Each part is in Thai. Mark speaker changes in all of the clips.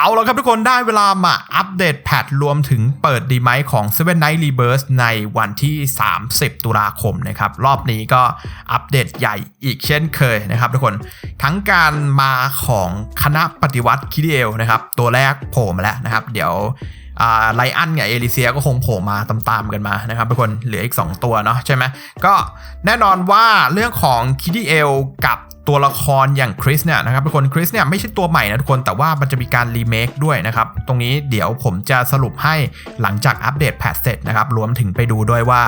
Speaker 1: เอาแล้วครับทุกคนได้เวลามาอัปเดตแพทรวมถึงเปิดดีไหมของ Seven Night Rebirth ในวันที่ 30 ตุลาคมนะครับ รอบนี้ก็อัปเดตใหญ่อีกเช่นเคยนะครับทุกคนทั้งการมาของคณะปฏิวัติคิดเอลนะครับ ตัวแรกโผล่มาแล้วนะครับ เดี๋ยวไลอันกับเอลิเซียก็คงโผล่มาตามๆกันมานะครับทุกคนเหลืออีก 2 ตัวเนาะใช่ไหมก็แน่นอนว่าเรื่องของคิดเอลกับ ตัวละครอย่างคริสเนี่ยนะครับทุกคนคริสเนี่ยไม่ใช่ตัวใหม่นะทุกคนแต่ว่ามันจะมีการรีเมคด้วยนะครับ ตรงนี้เดี๋ยวผมจะสรุปให้หลังจากอัปเดตแพทเสร็จนะครับ รวมถึงไปดูด้วยว่า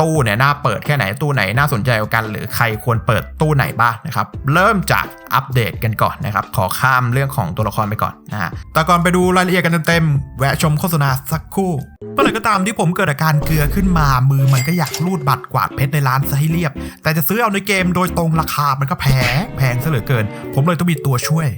Speaker 1: ตู้เนี่ยน่าเปิดแค่ไหนตู้ไหนน่าสนใจกัน หรือใครควรเปิดตู้ไหนบ้างนะครับ เริ่มจากอัปเดตกันก่อนนะครับ ขอข้ามเรื่องของตัวละครไปก่อนนะฮะแต่ก่อนไปดูรายละเอียดกันเต็มๆแวะชมโฆษณาสักครู่เมื่อไหร่ก็ตามที่ผมเกิดอาการเกลือขึ้นมา มือมันก็อยากรูดบัตรกวาดเพชรในร้านซะให้เรียบ แต่จะซื้อเอาในเกมโดยตรงราคามันก็แพงแพงซะเหลือเกิน ผมเลยต้องมีตัวช่วย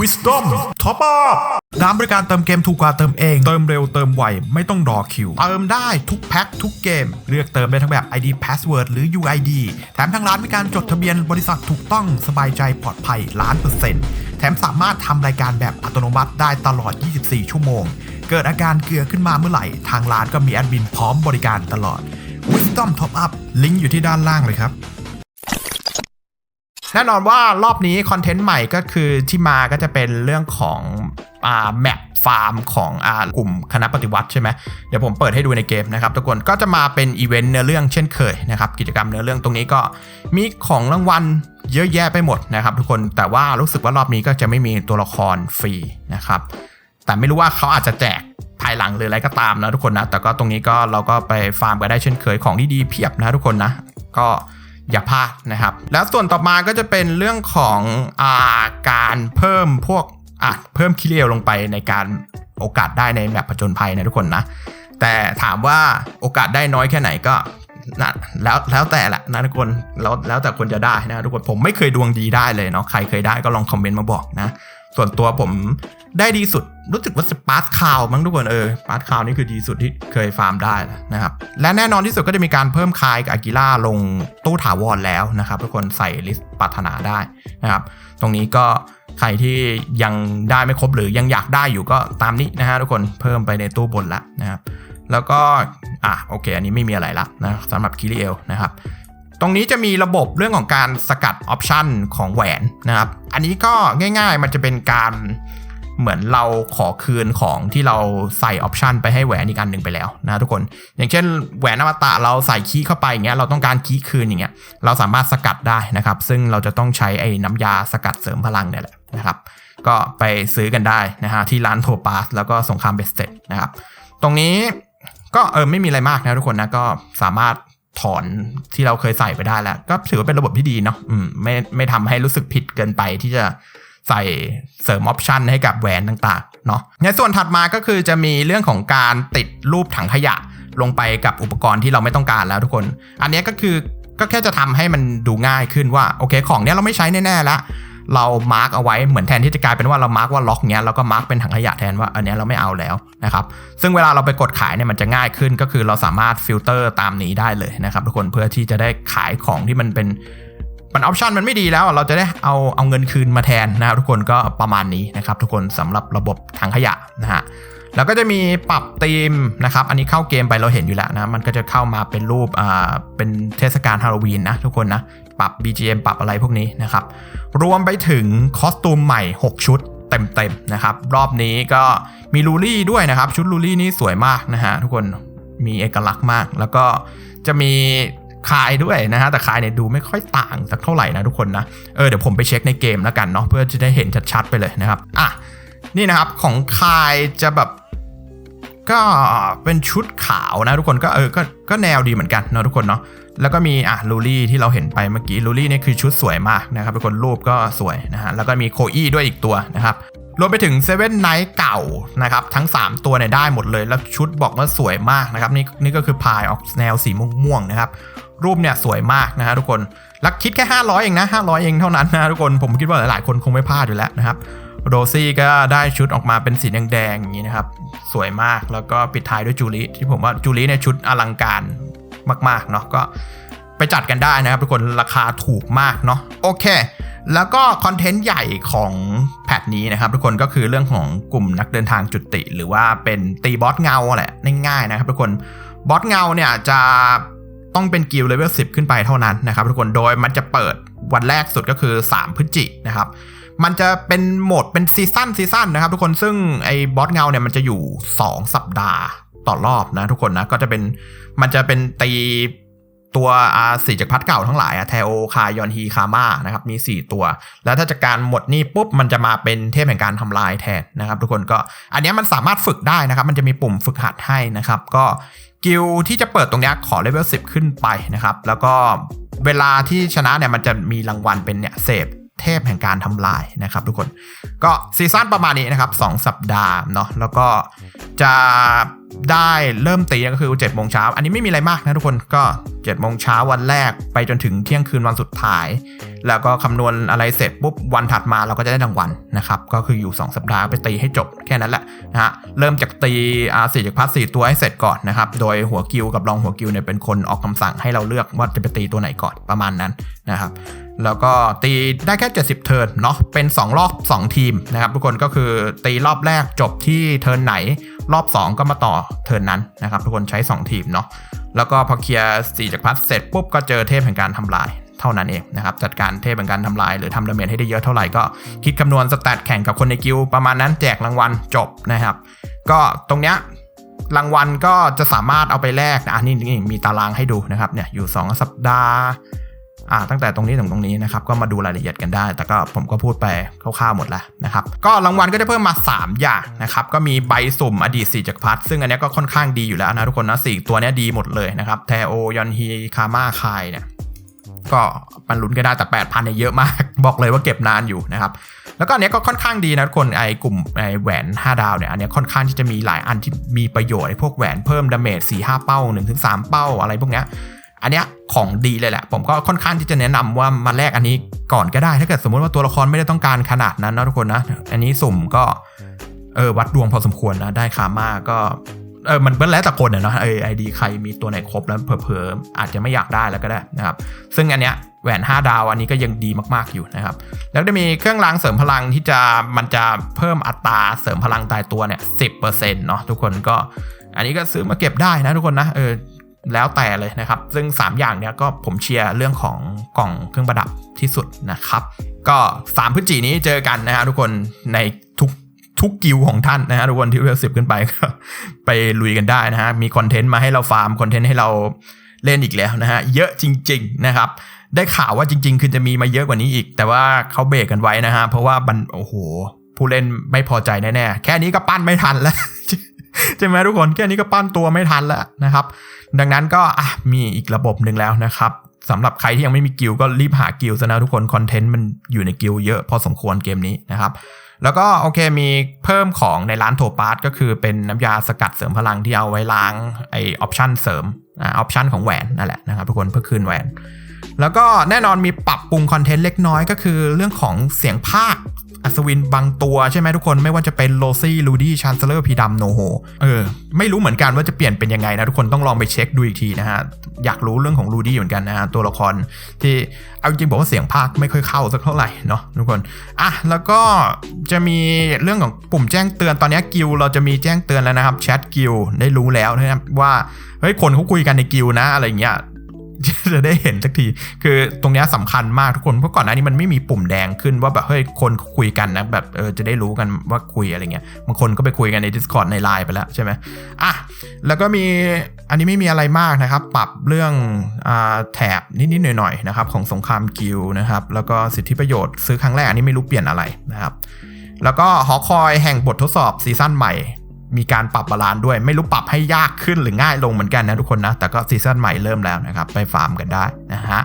Speaker 1: Wisdom Top Up ร้านบริการเติมเกมถูกกว่าเติมเอง เติมเร็วเติมไว ไม่ต้องรอคิว เติมได้ทุกแพ็คทุกเกม เลือกเติมได้ทั้งแบบ ID Password หรือ UID แถมทางร้านมีการจดทะเบียนบริษัทถูกต้องสบายใจปลอดภัยล้านเปอร์เซ็นต์แถมสามารถทำรายการแบบอัตโนมัติได้ตลอด 24 ชั่วโมง เกิดอาการเกลือขึ้นมาเมื่อไหร่ ทางร้านก็มีแอดมินพร้อมบริการตลอด Wisdom Top Up ลิงก์อยู่ที่ด้านล่างเลยครับ แน่นอนว่ารอบนี้คอนเทนต์ใหม่ก็คือที่มาก็จะเป็นเรื่องของอ่าแมปฟาร์มของอ่ากลุ่มคณะปฏิวัติใช่ไหมเดี๋ยวผมเปิดให้ดูในเกมนะครับทุกคนก็จะมาเป็นอีเวนต์เนื้อเรื่องเช่นเคยนะครับกิจกรรมเนื้อเรื่องตรงนี้ก็มีของรางวัลเยอะแยะไปหมดนะครับทุกคนแต่ว่ารู้สึกว่ารอบนี้ก็จะไม่มีตัวละครฟรีนะครับแต่ไม่รู้ว่าเขาอาจจะแจกภายหลังหรืออะไรก็ตามนะทุกคนนะแต่ก็ตรงนี้ก็เราก็ไปฟาร์มกันได้เช่นเคยของที่ดีเพียบนะทุกคนนะก็ อย่าพลาดนะครับ แล้วส่วนต่อมาก็จะเป็นเรื่องของอาการเพิ่มพวกอะเพิ่มคิเรียวลงไปในการโอกาสได้ในแบบผจญภัยนะทุกคนนะ แต่ถามว่าโอกาสได้น้อยแค่ไหนก็นะแล้วแล้วแต่แหละนะทุกคนแล้วแล้วแต่คนจะได้นะทุกคนผมไม่เคยดวงดีได้เลยเนาะใครเคยได้ก็ลองคอมเมนต์มาบอกนะ ส่วนตัวผม ได้ดีสุดรู้สึกว่าสปาร์ตคาวมั้งทุกคนเออสปาร์ตคาวนี่คือดีสุดที่เคยฟาร์มได้นะครับ และแน่นอนที่สุดก็จะมีการเพิ่มคายกับอากิล่าลงตู้ถาวรแล้วนะครับ ทุกคนใส่ลิสต์ปรารถนาได้นะครับ ตรงนี้ก็ใครที่ยังได้ไม่ครบหรือยังอยากได้อยู่ก็ตามนี้นะฮะทุกคนเพิ่มไปในตู้บนแล้วนะครับ แล้วก็อะโอเค อันนี้ไม่มีอะไรละนะสำหรับคิริเอลนะครับตรงนี้จะมีระบบเรื่องของการสกัดออปชันของแหวนนะครับ อันนี้ก็ง่ายๆ มันจะเป็นการ เหมือนเราขอคืนของที่เราใส่ออปชันไปให้แหวนอีกอันหนึ่งไปแล้วนะทุกคน อย่างเช่นแหวนอมตะเราใส่คีย์เข้าไปอย่างเงี้ยเราต้องการคีย์คืนอย่างเงี้ยเราสามารถสกัดได้นะครับ ซึ่งเราจะต้องใช้ไอ้น้ำยาสกัดเสริมพลังเนี่ยแหละนะครับ ก็ไปซื้อกันได้นะฮะที่ร้านโทปาสแล้วก็สงครามเบสเต็ดนะครับ ตรงนี้ก็เออไม่มีอะไรมากนะทุกคนนะก็สามารถถอนที่เราเคยใส่ไปได้แล้ว ก็ถือว่าเป็นระบบที่ดีเนาะอืมไม่ไม่ทำให้รู้สึกผิดเกินไปที่จะ ใส่เสริมออปชันให้กับแหวนต่างๆเนาะในส่วนถัดมาก็คือจะมีเรื่องของการติดรูปถังขยะลงไปกับอุปกรณ์ที่เราไม่ต้องการแล้วทุกคน อันนี้ก็คือก็แค่จะทำให้มันดูง่ายขึ้นว่าโอเคของเนี้ยเราไม่ใช้แน่ๆแล้วเรามาร์กเอาไว้เหมือนแทนที่จะกลายเป็นว่าเรามาร์กว่าล็อกเนี้ยเราก็มาร์กเป็นถังขยะแทนว่าอันนี้เราไม่เอาแล้วนะครับซึ่งเวลาเราไปกดขายเนี่ยมันจะง่ายขึ้นก็คือเราสามารถฟิลเตอร์ตามนี้ได้เลยนะครับทุกคนเพื่อที่จะได้ขายของที่มันเป็น มันออปชันมันไม่ดีแล้วเราจะได้เอาเอาเงินคืนมาแทนนะครับทุกคนก็ประมาณนี้นะครับทุกคนสำหรับระบบถังขยะนะฮะแล้วก็จะมีปรับธีมนะครับ อันนี้เข้าเกมไปเราเห็นอยู่แล้วนะ มันก็จะเข้ามาเป็นรูปอ่าเป็นเทศกาลฮาโลวีนนะทุกคนนะ ปรับ BGM ปรับอะไรพวกนี้นะครับ รวมไปถึงคอสตูมใหม่ 6 ชุดเต็มๆนะครับ รอบนี้ก็มีลูลี่ด้วยนะครับ ชุดลูลี่นี่สวยมากนะฮะทุกคน มีเอกลักษณ์มาก แล้วก็จะมี คายด้วยนะฮะแต่คายเนี่ยดูไม่ค่อยต่างสักเท่าไหร่นะทุกคนนะเออเดี๋ยวผมไปเช็คในเกมแล้วกันเนาะเพื่อจะได้เห็นชัดๆไปเลยนะครับอะนี่นะครับของคายจะแบบก็เป็นชุดขาวนะทุกคนก็เออก็ก็แนวดีเหมือนกันเนาะทุกคนเนาะแล้วก็มีอะลูลี่ที่เราเห็นไปเมื่อกี้ลูลี่นี่คือชุดสวยมากนะครับทุกคนรูปก็สวยนะฮะแล้วก็มีโคอี้ด้วยอีกตัวนะครับรวมไปถึงเซเว่นไนท์เก่านะครับทั้ง 3 ตัวเนี่ยได้หมดเลย แล้วชุดบอกว่าสวยมากนะครับนี่นี่ก็คือพายออกแนวสีม่วงๆนะครับ รูปเนี่ยสวยมากนะฮะทุกคนล้วคิดแค่ 500 เองนะ 500 เองเท่านั้นนะทุกคนผมคิดว่าหลายๆ คนคงไม่พลาดอยู่แล้วนะครับโรซี่ก็ได้ชุดออกมาเป็นสีแดงๆอย่างนี้นะครับ สวยมากแล้วก็ปิดท้ายด้วยจูริที่ผมว่าจูริเนี่ยชุดอลังการมากๆเนาะก็ไปจัดกันได้นะครับทุกคนราคาถูกมากเนาะโอเค แล้วก็คอนเทนต์ใหญ่ของแพทนี้นะครับ ทุกคนก็คือเรื่องของกลุ่มนักเดินทางจุติ หรือว่าเป็นตีบอสเงาแหละง่ายๆนะครับ ทุกคนบอสเงาเนี่ยจะ ต้องเป็นกิลเลเวล10 ขึ้นไปเท่านั้นนะครับทุกคนโดยมันจะเปิดวันแรกสุดก็คือ 3 พฤศจินะครับ มันจะเป็นโหมดเป็นซีซั่นซีซั่นนะครับทุกคนซึ่งไอ้บอสเงาเนี่ยมันจะอยู่ 2 สัปดาห์ต่อรอบนะทุกคนนะก็จะเป็นมันจะเป็นตีตัวอาสี่จักพรรดิเก่าทั้งหลายอะเทโอคายอนฮีคาม่านะครับมี 4 ตัว แล้วถ้าจากการหมดนี่ปุ๊บ มันจะมาเป็นเทพแห่งการทำลายแทนนะครับ ทุกคนก็อันนี้มันสามารถฝึกได้นะครับ มันจะมีปุ่มฝึกหัดให้นะครับ ก็ กิลที่จะเปิดตรงนี้ขอเลเวล10 ขึ้นไปนะครับ แล้วก็เวลาที่ชนะเนี่ยมันจะมีรางวัลเป็นเนี่ยเสพเทพแห่งการทำลายนะครับทุกคนก็ซีซั่นประมาณนี้นะครับ 2 สัปดาห์เนาะแล้วก็จะ ได้เริ่มตีก็คือ7จ็ดโมงเช้าอันนี้ไม่มีอะไรมากนะทุกคนก็7จ็ดโมงเช้าวันแรกไปจนถึงเที่ยงคืนวันสุดท้าย แล้วก็คำนวณอะไรเสร็จปุ๊บวันถัดมาเราก็จะได้รางวัลนะครับก็คืออยู่ 2 สัปดาห์ไปตีให้จบแค่นั้นแหละนะฮะเริ่มจากตีอาสี่จากพัดสี่ตัวให้เสร็จก่อนนะครับโดยหัวกิวกับรองหัวกิวเนี่ยเป็นคนออกคำสั่งให้เราเลือกว่าจะไปตีตัวไหนก่อนประมาณนั้นนะครับแล้วก็ตีได้แค่ 70 เทิร์นเนาะเป็น 2 รอบ 2 ทีมนะครับทุกคนก็คือตีรอบแรกจบที่เทิร์นไหน รอบ 2 ก็มาต่อเทิร์นนั้นนะครับ ทุกคนใช้ 2 ทีมเนาะแล้วก็พอเคลียร์สี่จากพัดเสร็จปุ๊บก็เจอเทพแห่งการทำลายเท่านั้นเองนะครับ จัดการเทพแห่งการทำลาย หรือทำดาเมจให้ได้เยอะเท่าไหร่ก็คิดคำนวณสแตทแข่งกับคนในกิลประมาณนั้นแจกรางวัลจบนะครับ ก็ตรงเนี้ยรางวัลก็จะสามารถเอาไปแลกนะนนี้นี่มีตารางให้ดูนะครับเนี่ยอยู่ 2 สัปดาห์ อ่าตั้งแต่ตรงนี้ถึงตรงนี้นะครับก็มาดูรายละเอียดกันได้ แต่ก็ผมก็พูดไปคร่าวๆหมดแล้วนะครับก็รางวัลก็ได้เพิ่มมา 3 อย่างนะครับก็มีใบสุ่มอดีต4จักรพรรดิซึ่งอันนี้ก็ค่อนข้างดีอยู่แล้วนะทุกคนนะสตัวนี้ดีหมดเลยนะครับแทโอยอนฮีคาม่าคายเนี่ยก็มันลุ้นก็ได้แต่ 8,000เนี่ยเยอะมาก บอกเลยว่าเก็บนานอยู่นะครับ แล้วก็อันนี้ก็ค่อนข้างดีนะทุกคนไอ้กลุ่มไอ้แหวน 5 ดาวเนี่ยอันนี้ค่อนข้างที่จะมีหลายอันที่มีประโยชน์ไอ้พวกแหวนเพิ่มดาเมจ4 5 เป้า 1-3 เป้าอะไรพวกเนี้ย อันเนี้ยของดีเลยแหละ ผมก็ค่อนข้างที่จะแนะนำว่ามาแลกอันนี้ก่อนก็ได้ ถ้าเกิดสมมติว่าตัวละครไม่ได้ต้องการขนาดนั้นนะทุกคนนะ อันนี้สุ่มก็เออวัดดวงพอสมควรนะได้คามาก็เออมันเป็นแล้วแต่คนเนาะเออไอดีใครมีตัวไหนครบแล้วเผลอๆอาจจะไม่อยากได้แล้วก็ได้นะครับ ซึ่งอันเนี้ยแหวน 5 ดาวอันนี้ก็ยังดีมากๆอยู่นะครับ แล้วจะมีเครื่องรางเสริมพลังที่จะมันจะเพิ่มอัตราเสริมพลังตายตัวเนี่ยสิเนาะทุกคนก็ อันนี้ก็ซื้อมาเก็บได้นะทุกคนนะเออ แล้วแต่เลยนะครับ ซึ่ง 3 อย่างเนี้ยก็ผมเชียร์เรื่องของกล่องเครื่องประดับที่สุดนะครับ ก็ 3พฤศจินี้เจอกันนะฮะทุกคนในทุกทุกกิวของท่านนะฮะทุกคนที่เวลสิบขึ้นไปก็ไปลุยกันได้นะฮะมีคอนเทนต์มาให้เราฟาร์มคอนเทนต์ให้เราเล่นอีกแล้วนะฮะเยอะจริง ๆ นะครับ ได้ข่าวว่าจริง ๆ คือจะมีมาเยอะกว่านี้อีก แต่ว่าเขาเบรกกันไว้นะฮะเพราะว่ามันโอ้โหผู้เล่นไม่พอใจแน่ๆแค่นี้ก็ปั้นไม่ทันแล้ว ใช่ไหมทุกคนแค่นี้ก็ปั้นตัวไม่ทันแล้วนะครับ ดังนั้นก็อะมีอีกระบบหนึ่งแล้วนะครับสำหรับใครที่ยังไม่มีกิลก็รีบหากิลซะนะทุกคนคอนเทนต์มันอยู่ในกิลเยอะพอสมควรเกมนี้นะครับ แล้วก็โอเคมีเพิ่มของในร้านโทปาร์ตก็คือเป็นน้ำยาสกัดเสริมพลังที่เอาไว้ล้างไอออปชันเสริมอ่าออปชันของแหวนนั่นแหละนะครับทุกคนเพื่อคืนแหวนแล้วก็แน่นอนมีปรับปรุงคอนเทนต์เล็กน้อยก็คือเรื่องของเสียงภาค อัศวินบางตัวใช่ไหมทุกคนไม่ว่าจะเป็นโลซี่ลูดี้ชันเซเลอร์พีดัมโนโฮเออไม่รู้เหมือนกันว่าจะเปลี่ยนเป็นยังไงนะทุกคนต้องลองไปเช็คดูอีกทีนะฮะ อยากรู้เรื่องของลูดี้เหมือนกันนะฮะ ตัวละครที่เอาจริงบอกว่าเสียงภาคไม่ค่อยเข้าสักเท่าไหร่เนาะทุกคนอะแล้วก็จะมีเรื่องของปุ่มแจ้งเตือนตอนนี้กิลเราจะมีแจ้งเตือนแล้วนะครับแชทกิลได้รู้แล้วนะครับว่าเฮ้ยคนเขาคุยกันในกิลนะอะไรเงี้ย จะได้เห็นสักที คือตรงนี้สำคัญมากทุกคน เพราะก่อนหน้านี้มันไม่มีปุ่มแดงขึ้นว่าแบบเฮ้ยคนคุยกันนะแบบเออจะได้รู้กันว่าคุยอะไรเงี้ย บางคนก็ไปคุยกันใน Discord ใน Line ไปแล้วใช่ไหมอะ แล้วก็มีอันนี้ไม่มีอะไรมากนะครับ ปรับเรื่องอ่าแถบนิดๆหน่อยๆนะครับของสงครามกิลนะครับ แล้วก็สิทธิประโยชน์ซื้อครั้งแรกอันนี้ไม่รู้เปลี่ยนอะไรนะครับแล้วก็หอคอยแห่งบททดสอบซีซั่นใหม่ มีการปรับบาลานซ์ด้วย ไม่รู้ปรับให้ยากขึ้นหรือง่ายลงเหมือนกันนะทุกคนนะ แต่ก็ซีซั่นใหม่เริ่มแล้วนะครับ ไปฟาร์มกันได้นะฮะ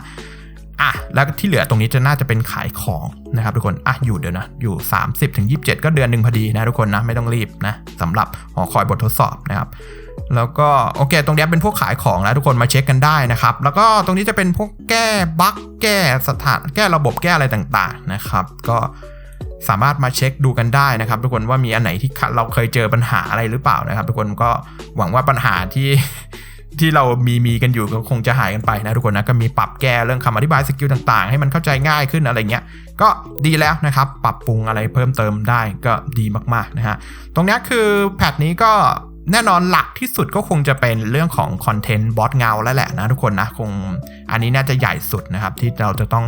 Speaker 1: อะแล้วที่เหลือตรงนี้จะน่าจะเป็นขายของนะครับทุกคนอะอยู่เดี๋ยวนะอยู่ 30ถึง27 ก็เดือนหนึ่งพอดีนะทุกคนนะไม่ต้องรีบนะสำหรับหอคอยบททดสอบนะครับแล้วก็โอเค ตรงนี้เป็นพวกขายของแล้วทุกคนมาเช็คกันได้นะครับ แล้วก็ตรงนี้จะเป็นพวกแก้บั๊กแก้สถานแก้ระบบแก้อะไรต่างๆนะครับ ก็ สามารถมาเช็คดูกันได้นะครับ ทุกคนว่ามีอันไหนที่เราเคยเจอปัญหาอะไรหรือเปล่านะครับ ทุกคนก็หวังว่าปัญหาที่ที่เรามีมีกันอยู่ก็คงจะหายกันไปนะทุกคนนะก็มีปรับแก้เรื่องคำอธิบายสกิลต่างๆ ให้มันเข้าใจง่ายขึ้นอะไรเงี้ยก็ดีแล้วนะครับ ปรับปรุงอะไรเพิ่มเติมได้ก็ดีมากๆนะฮะตรงนี้คือแพทนี้ก็แน่นอนหลักที่สุดก็คงจะเป็นเรื่องของคอนเทนต์บอสเงาแล้วแหละนะทุกคนนะคงอันนี้น่าจะใหญ่สุดนะครับที่เราจะต้อง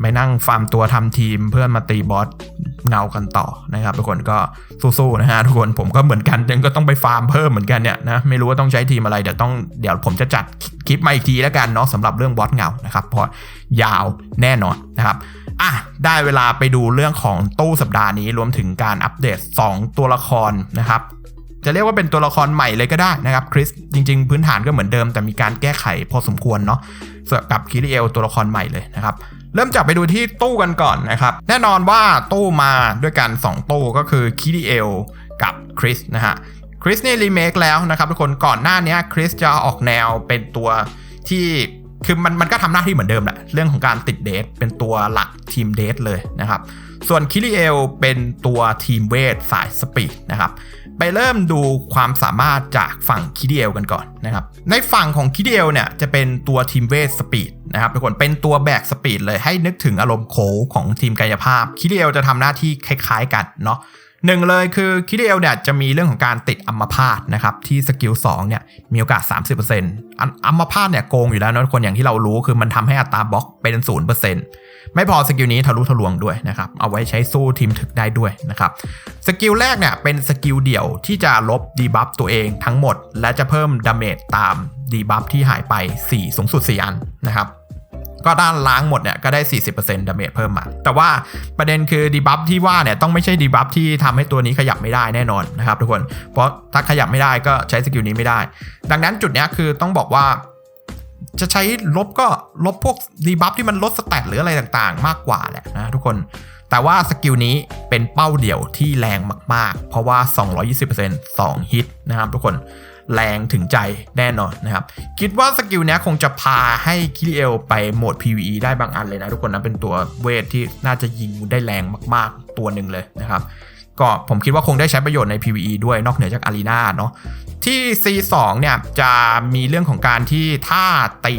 Speaker 1: ไปนั่งฟาร์มตัวทำทีมเพื่อมาตีบอสเงากันต่อนะครับทุกคนก็สู้ๆนะฮะทุกคนผมก็เหมือนกันยังก็ต้องไปฟาร์มเพิ่มเหมือนกันเนี่ยนะไม่รู้ว่าต้องใช้ทีมอะไรเดี๋ยวต้องเดี๋ยวผมจะจัดคลิปมาอีกทีแล้วกันเนาะสำหรับเรื่องบอสเงานะครับเพราะยาวแน่นอนนะครับอะได้เวลาไปดูเรื่องของตู้สัปดาห์นี้รวมถึงการอัปเดต 2 ตัวละครนะครับจะเรียกว่าเป็นตัวละครใหม่เลยก็ได้นะครับคริสจริง ๆ พื้นฐานก็เหมือนเดิมแต่มีการแก้ไขพอสมควรเนาะกับคิริเอลตัวละครใหม่เลยนะครับ เริ่มจากไปดูที่ตู้กันก่อนนะครับ แน่นอนว่าตู้มาด้วยกัน 2 ตู้ก็คือคิริเอลกับคริสนะฮะคริสเนี่รีเมคแล้วนะครับทุกคนก่อนหน้านี้คริสจะออกแนวเป็นตัวที่คือมันมันก็ทำหน้าที่เหมือนเดิมแหละเรื่องของการติดเดทเป็นตัวหลักทีมเดทเลยนะครับ ส่วนคิริเอลเป็นตัวทีมเวทสายสปีดนะครับ ไปเริ่มดูความสามารถจากฝั่งคิริเอลกันก่อนนะครับ ในฝั่งของคิริเอลเนี่ยจะเป็นตัวทีมเวทสปีดนะครับทุกคนเป็นตัวแบกสปีดเลยให้นึกถึงอารมณ์โคของทีมกายภาพคิริเอลจะทำหน้าที่คล้ายๆกันเนาะหนึ่งเลยคือคิริเอลเนี่ยจะมีเรื่องของการติดอัมพาตนะครับที่สกิล2เนี่ยมีโอกาส 30%อันอัมพาตเนี่ยโกงอยู่แล้วนะทุกคนอย่างที่เรารู้คือมันทำให้อัตราบล็อกเป็น0% ไม่พอสกิลนี้ทะลุทะลวงด้วยนะครับ เอาไว้ใช้สู้ทีมถึกได้ด้วยนะครับ สกิลแรกเนี่ยเป็นสกิลเดี่ยวที่จะลบดีบัฟตัวเองทั้งหมด และจะเพิ่มดาเมจตามดีบัฟที่หายไป 4 สูงสุด 4 อันนะครับก็ด้านล้างหมดเนี่ยก็ได้ 40%ดาเมจเพิ่มมา แต่ว่าประเด็นคือดีบัฟที่ว่าเนี่ยต้องไม่ใช่ดีบัฟที่ทำให้ตัวนี้ขยับไม่ได้แน่นอนนะครับทุกคน เพราะถ้าขยับไม่ได้ก็ใช้สกิลนี้ไม่ได้ ดังนั้นจุดนี้คือต้องบอกว่า จะใช้ลบก็ลบพวกดีบัฟที่มันลดสแตทหรืออะไรต่างๆ มากกว่าแหละนะทุกคนแต่ว่าสกิลนี้เป็นเป้าเดี่ยวที่แรงมากๆ เพราะว่า 220% 2 ฮิตนะครับทุกคนแรงถึงใจแน่นอนนะครับ คิดว่าสกิลนี้คงจะพาให้คิริเอลไปโหมด PVE ได้บางอันเลยนะทุกคนนะเป็นตัวเวทที่น่าจะยิงได้แรงมากๆ ตัวหนึ่งเลยนะครับ ก็ผมคิดว่าคงได้ใช้ประโยชน์ใน PVE ด้วยนอกเหนือจากอารีนาเนาะ ที่ C2 เนี่ยจะมีเรื่องของการที่ถ้าตี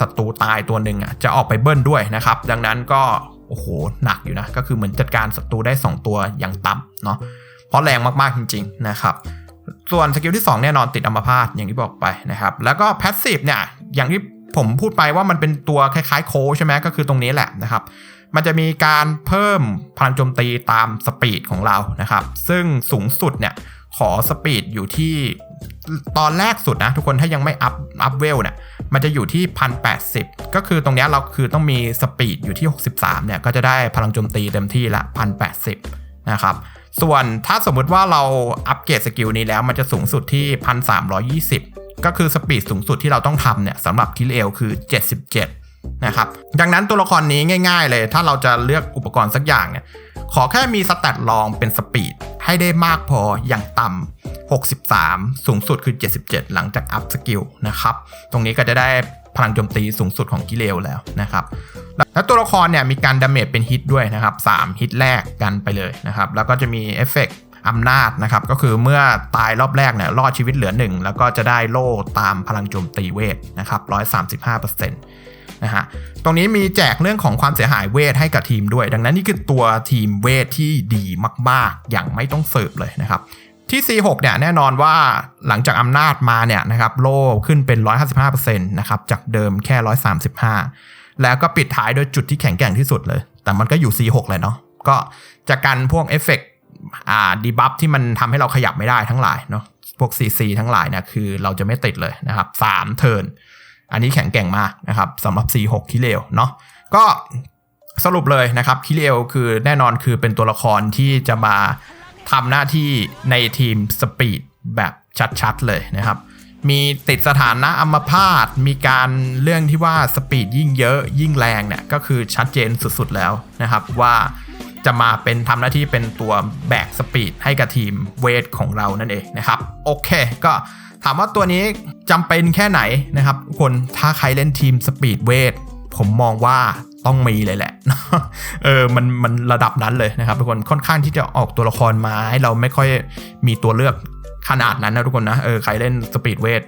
Speaker 1: ศัตรูตายตัวหนึ่งอะจะออกไปเบิ้ลด้วยนะครับ ดังนั้นก็โอ้โหหนักอยู่นะ ก็คือเหมือนจัดการศัตรูได้ 2 ตัวอย่างต่ำเนาะเพราะแรงมากๆจริง ๆ นะครับ ส่วนสกิลที่ 2 แน่นอนติดอัมพาตอย่างที่บอกไปนะครับ แล้วก็แพสซีฟเนี่ยอย่างที่ผมพูดไปว่ามันเป็นตัวคล้ายๆโคใช่ไหมก็คือตรงนี้แหละนะครับ มันจะมีการเพิ่มพลังโจมตีตามสปีดของเรานะครับ ซึ่งสูงสุดเนี่ยขอสปีดอยู่ที่ ตอนแรกสุดนะทุกคนถ้ายังไม่อัพอัพเวลเนี่ยมันจะอยู่ที่ 1080 ก็คือตรงนี้เราคือต้องมีสปีดอยู่ที่ 63 เนี่ย ก็จะได้พลังโจมตีเต็มที่ละ 1080 นะครับ ส่วนถ้าสมมุติว่าเราอัปเกรดสกิลนี้แล้วมันจะสูงสุดที่ 1320 ก็คือสปีดสูงสุดที่เราต้องทำเนี่ยสำหรับคิลเอลคือ 77 นะครับ ดังนั้นตัวละครนี้ง่าย ๆ เลย ถ้าเราจะเลือกอุปกรณ์สักอย่างเนี่ย ขอแค่มีสแตทลองเป็นสปีดให้ได้มากพออย่างต่ำ 63 สูงสุดคือ 77 หลังจากอัพสกิลนะครับ ตรงนี้ก็จะได้พลังโจมตีสูงสุดของกิเลลแล้วนะครับ แล้วตัวละครเนี่ยมีการดาเมจเป็นฮิตด้วยนะครับ 3 ฮิตแรกกันไปเลยนะครับ แล้วก็จะมีเอฟเฟกต์อำนาจนะครับ ก็คือเมื่อตายรอบแรกเนี่ยรอดชีวิตเหลือ1แล้วก็จะได้โล่ตามพลังโจมตีเวทนะครับ135% นะฮะตรงนี้มีแจกเรื่องของความเสียหายเวทให้กับทีมด้วย ดังนั้นนี่คือตัวทีมเวทที่ดีมากๆ อย่างไม่ต้องเสิร์ฟเลยนะครับที่ C6 เนี่ยแน่นอนว่าหลังจากอำนาจมาเนี่ยนะครับโล่ขึ้นเป็น 155%นะครับจากเดิมแค่ 135 แล้วก็ปิดท้ายโดยจุดที่แข็งแกร่งที่สุดเลย แต่มันก็อยู่ C6 เลยเนาะก็จะกันพวกเอฟเฟกต์อ่าดีบัฟที่มันทำให้เราขยับไม่ได้ทั้งหลายเนาะพวก CC ทั้งหลายเนี่ยคือเราจะไม่ติดเลยนะครับ3เทิร์น อันนี้แข็งแกร่งมากนะครับสำหรับ C6 คิเลวเนาะก็สรุปเลยนะครับคิเลวคือแน่นอนคือเป็นตัวละครที่จะมาทำหน้าที่ในทีมสปีดแบบชัดๆเลยนะครับมีติดสถานะอัมพาต มีการเรื่องที่ว่าสปีดยิ่งเยอะยิ่งแรงเนี่ย ก็คือชัดเจนสุดๆแล้วนะครับ ว่าจะมาเป็นทำหน้าที่เป็นตัวแบกสปีดให้กับทีมเวทของเรานั่นเองนะครับ โอเคก็ ถามว่าตัวนี้จำเป็นแค่ไหนนะครับทุกคนถ้าใครเล่นทีมสปีดเวทผมมองว่าต้องมีเลยแหละ เออ มัน มันระดับนั้นเลยนะครับทุกคน ค่อนข้างที่จะออกตัวละครมาให้เราไม่ค่อยมีตัวเลือกขนาดนั้นนะทุกคนนะ เออ ใครเล่นสปีดเวท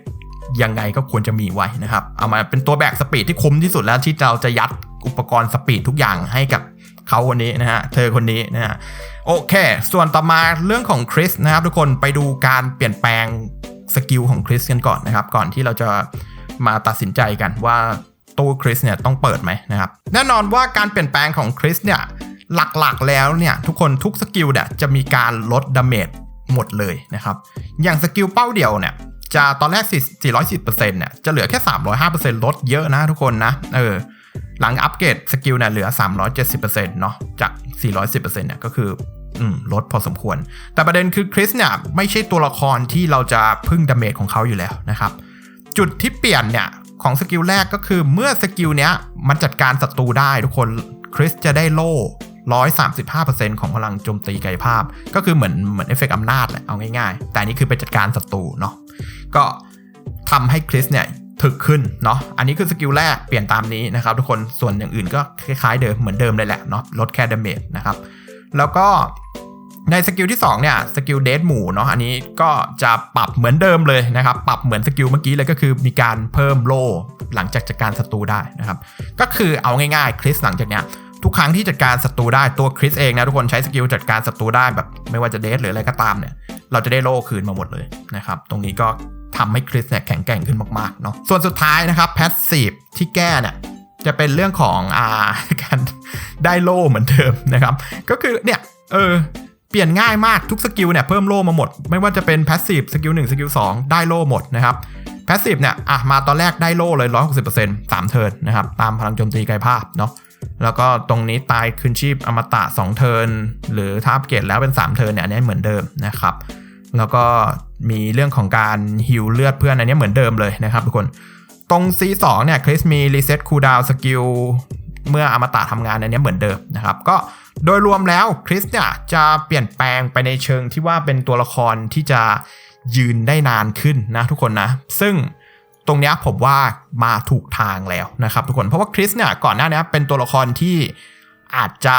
Speaker 1: ยังไงก็ควรจะมีไว้นะครับ เอามาเป็นตัวแบกสปีดที่คุ้มที่สุดแล้วที่เราจะยัดอุปกรณ์สปีดทุกอย่างให้กับเขาคนนี้นะฮะ เธอคนนี้นะฮะ โอเค ส่วนต่อมาเรื่องของคริสนะครับทุกคน ไปดูการเปลี่ยนแปลง สกิลของคริสกันก่อนนะครับ ก่อนที่เราจะมาตัดสินใจกันว่าตู้คริสเนี่ยต้องเปิดไหมนะครับ แน่นอนว่าการเปลี่ยนแปลงของคริสเนี่ยหลักๆแล้วเนี่ยทุกคนทุกสกิลเนี่ยจะมีการลดดาเมจหมดเลยนะครับ อย่างสกิลเป้าเดียวเนี่ยจะตอนแรก 410%เนี่ยจะเหลือแค่ 305%ลดเยอะนะทุกคนนะเออหลังอัปเกรดสกิลเนี่ยเหลือ 370%เนาะจาก 410%เนี่ยก็คือ ลดพอสมควร แต่ประเด็นคือคริสเนี่ยไม่ใช่ตัวละครที่เราจะพึ่งดาเมจของเขาอยู่แล้วนะครับ จุดที่เปลี่ยนเนี่ยของสกิลแรกก็คือเมื่อสกิลเนี้ยมันจัดการศัตรูได้ทุกคนคริสจะได้โล่135%ของพลังโจมตีกายภาพ ก็คือเหมือนเหมือนเอฟเฟกต์อำนาจแหละเอาง่ายๆ แต่นนี้คือไปจัดการศัตรูเนาะก็ทำให้คริสเนี่ยถึกขึ้นเนาะอันนี้คือสกิลแรกเปลี่ยนตามนี้นะครับทุกคนส่วนอย่างอื่นก็คล้ายๆเดิมเหมือนเดิมเลยแหละเนาะลดแค่ดาเมจนะครับ แล้วก็ในสกิลที่ 2 เนี่ยสกิลเดทหมู่เนาะอันนี้ก็จะปรับเหมือนเดิมเลยนะครับ ปรับเหมือนสกิลเมื่อกี้เลยก็คือมีการเพิ่มโล่หลังจากจัดการศัตรูได้นะครับ ก็คือเอาง่ายๆคริสหลังจากเนี้ยทุกครั้งที่จัดการศัตรูได้ตัวคริสเองนะทุกคนใช้สกิลจัดการศัตรูได้แบบไม่ว่าจะเดทหรืออะไรก็ตามเนี่ยเราจะได้โล่คืนมาหมดเลยนะครับ ตรงนี้ก็ทำให้คริสเนี่ยแข็งแกร่งขึ้นมากๆเนาะส่วนสุดท้ายนะครับแพสซีฟที่แก้เนี่ย จะเป็นเรื่องของอ่าการได้โล่เหมือนเดิมนะครับ ก็คือเนี่ยเออเปลี่ยนง่ายมากทุกสกิลเนี่ยเพิ่มโล่มาหมด ไม่ว่าจะเป็นแพสซีฟสกิล1สกิล2ได้โล่หมดนะครับแพสซีฟเนี่ยอะมาตอนแรกได้โล่เลย 160% 3 เทิร์นนะครับ ตามพลังโจมตีกายภาพเนาะแล้วก็ตรงนี้ตายคืนชีพอมตะ 2 เทิร์นหรือถ้าอัปเกรดแล้วเป็น 3 เทิร์นเนี่ยอันนี้เหมือนเดิมนะครับ แล้วก็มีเรื่องของการฮิวเลือดเพื่อนอันนี้เหมือนเดิมเลยนะครับทุกคน ตรง C2 เนี่ยคริสมีรีเซ็ตคูลดาวสกิลเมื่ออมตะทำงานอันนี้เหมือนเดิมนะครับ ก็โดยรวมแล้วคริสเนี่ยจะเปลี่ยนแปลงไปในเชิงที่ว่าเป็นตัวละครที่จะยืนได้นานขึ้นนะทุกคนนะ ซึ่งตรงนี้ผมว่ามาถูกทางแล้วนะครับทุกคนเพราะว่าคริสเนี่ยก่อนหน้านี้เป็นตัวละครที่อาจจะ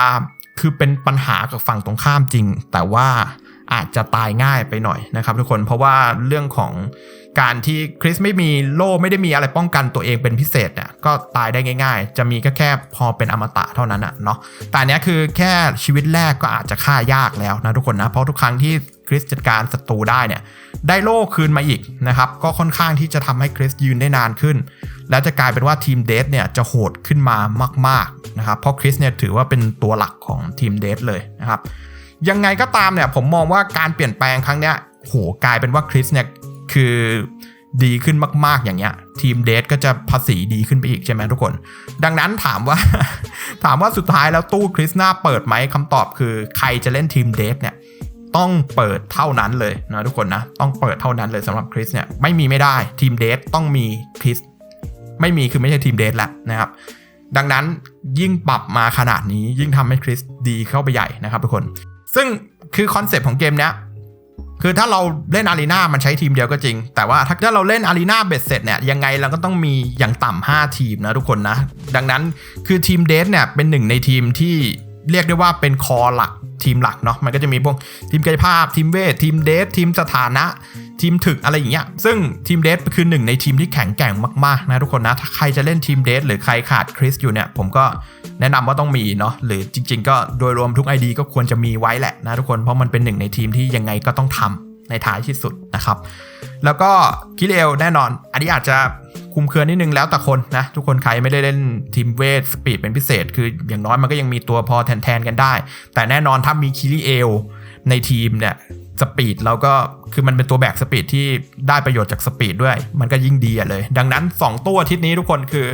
Speaker 1: คือเป็นปัญหากับฝั่งตรงข้ามจริง แต่ว่าอาจจะตายง่ายไปหน่อยนะครับทุกคนเพราะว่าเรื่องของการที่คริสไม่มีโล่ไม่ได้มีอะไรป้องกันตัวเองเป็นพิเศษเนี่ยก็ตายได้ง่าย ๆ จะมีก็แค่พอเป็นอมตะเท่านั้นอะเนาะแต่อันเนี้ยคือแค่ชีวิตแรกก็อาจจะฆ่ายากแล้วนะทุกคนนะเพราะทุกครั้งที่คริสจัดการศัตรูได้เนี่ยได้โล่คืนมาอีกนะครับก็ค่อนข้างที่จะทำให้คริสยืนได้นานขึ้น แล้วจะกลายเป็นว่าทีมเดทเนี่ยจะโหดขึ้นมามากๆนะครับเพราะคริสเนี่ยถือว่าเป็นตัวหลักของทีมเดทเลยนะครับยังไงก็ตามเนี่ยผมมองว่าการเปลี่ยนแปลงครั้งเนี้ยโหกลายเป็นว่าคริสเนี่ย คือดีขึ้นมาก ๆ อย่างเงี้ย ทีมเดทก็จะภาษีดีขึ้นไปอีกใช่ไหมทุกคน ดังนั้นถามว่า ถามว่าสุดท้ายแล้วตู้คริสหน้าเปิดไหมคำตอบคือใครจะเล่นทีมเดทเนี่ยต้องเปิดเท่านั้นเลยนะทุกคนนะ ต้องเปิดเท่านั้นเลยสำหรับคริสเนี่ยไม่มีไม่ได้ทีมเดทต้องมีคริสไม่มีคือไม่ใช่ทีมเดทแล้วนะครับดังนั้นยิ่งปรับมาขนาดนี้ยิ่งทำให้คริสดีเข้าไปใหญ่นะครับทุกคน ซึ่งคือคอนเซปต์ของเกมเนี้ย คือถ้าเราเล่นอารีนามันใช้ทีมเดียวก็จริง แต่ว่าถ้าเราเล่นอารีนาเบ็ดเสร็จเนี่ยยังไงเราก็ต้องมีอย่างต่ำ5ทีมนะทุกคนนะ ดังนั้นคือทีมเดทเนี่ยเป็นหนึ่งในทีมที่เรียกได้ว่าเป็นคอหลักทีมหลักเนาะมันก็จะมีพวกทีมกายภาพทีมเวททีมเดททีมสถานะ ทีมถึกอะไรอย่างเงี้ยซึ่งทีมเดทคือหนึ่งในทีมที่แข็งแกร่งมากๆนะทุกคนนะถ้าใครจะเล่นทีมเดทหรือใครขาดคริสอยู่เนี่ยผมก็ แนะนำว่าต้องมีเนาะหรือจริง ๆ ก็โดยรวมทุก ID ก็ควรจะมีไว้แหละนะทุกคนเพราะมันเป็นหนึ่งในทีมที่ยังไงก็ต้องทำในท้ายที่สุดนะครับ แล้วก็คิเลลแน่นอน อันนี้อาจจะคุมเครือนิดนึงแล้วแต่คนนะ ทุกคนใครไม่ได้เล่นทีมเวทสปีดเป็นพิเศษ คืออย่างน้อยมันก็ยังมีตัวพอแทน ๆ กันได้ แต่แน่นอนถ้ามีคิริเอลในทีมเนี่ยสปีดเราก็คือมันเป็นตัวแบกสปีดที่ได้ประโยชน์จากสปีดด้วย มันก็ยิ่งดีเลย ดังนั้น 2 ตัวทิศนี้ทุกคนคือ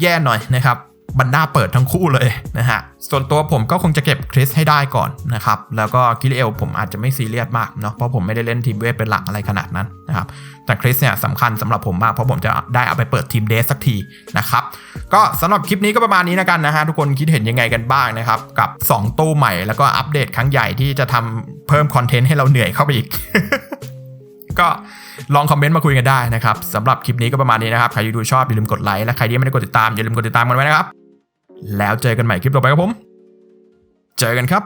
Speaker 1: แย่หน่อยนะครับ บันหน้าเปิดทั้งคู่เลยนะฮะ ส่วนตัวผมก็คงจะเก็บคริสให้ได้ก่อนนะครับ แล้วก็คิริเอลผมอาจจะไม่ซีเรียสมากเนาะ เพราะผมไม่ได้เล่นทีมเวทเป็นหลักอะไรขนาดนั้นนะครับ แต่คริสเนี่ยสำคัญสำหรับผมมาก เพราะผมจะได้เอาไปเปิดทีมเดสสักทีนะครับ ก็สำหรับคลิปนี้ก็ประมาณนี้นะกันนะฮะทุกคนคิดเห็นยังไงกันบ้างนะครับ กับ 2 ตู้ใหม่แล้วก็อัปเดตครั้งใหญ่ที่จะทำเพิ่มคอนเทนต์ให้เราเหนื่อยเข้าไปอีกก็ลองคอมเมนต์มาคุยกันได้นะครับสำหรับคลิปนี้ก็ประมาณนี้นะครับ ใครที่ดูชอบอย่าลืมกดไลค์และใครที่ไม่ได้กดติดตามอย่าลืมกดติดตามกันไว้นะครับ แล้วเจอกันใหม่คลิปต่อไปครับผม เจอกันครับ